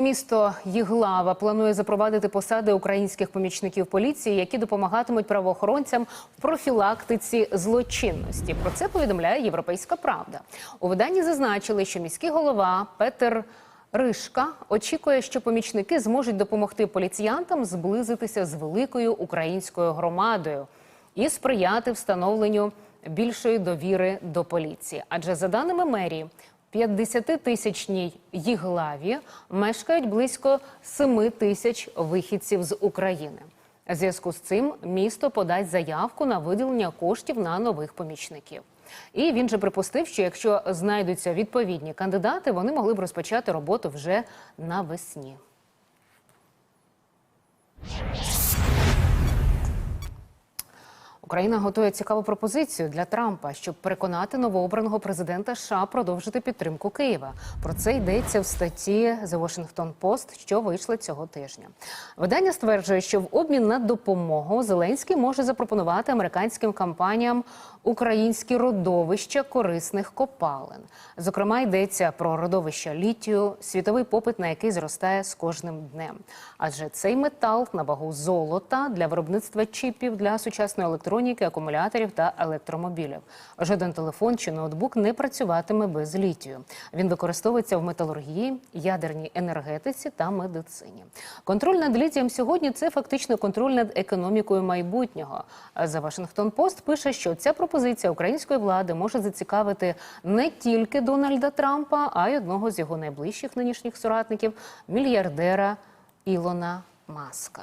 Місто Їглава планує запровадити посади українських помічників поліції, які допомагатимуть правоохоронцям в профілактиці злочинності. Про це повідомляє Європейська Правда. У виданні зазначили, що міський голова Петер Ришка очікує, що помічники зможуть допомогти поліціянтам зблизитися з великою українською громадою і сприяти встановленню більшої довіри до поліції. Адже за даними мерії. 50-тисячній Їглаві мешкають близько 7 тисяч вихідців з України. Зв'язку з цим місто подасть заявку на виділення коштів на нових помічників. І він же припустив, що якщо знайдуться відповідні кандидати, вони могли б розпочати роботу вже навесні. Україна готує цікаву пропозицію для Трампа, щоб переконати новообраного президента США продовжити підтримку Києва. Про це йдеться в статті The Washington Post, що вийшла цього тижня. Видання стверджує, що в обмін на допомогу Зеленський може запропонувати американським компаніям українські родовища корисних копалин. Зокрема, йдеться про родовища літію, світовий попит на який зростає з кожним днем. Адже цей метал на вагу золота для виробництва чіпів для сучасної електроніки, акумуляторів та електромобілів. Жоден телефон чи ноутбук не працюватиме без літію. Він використовується в металургії, ядерній енергетиці та медицині. Контроль над літієм сьогодні це фактично контроль над економікою майбутнього. За Вашингтон Пост пише, що ця пропозиція української влади може зацікавити не тільки Дональда Трампа, а й одного з його найближчих нинішніх соратників мільярдера Ілона Маска.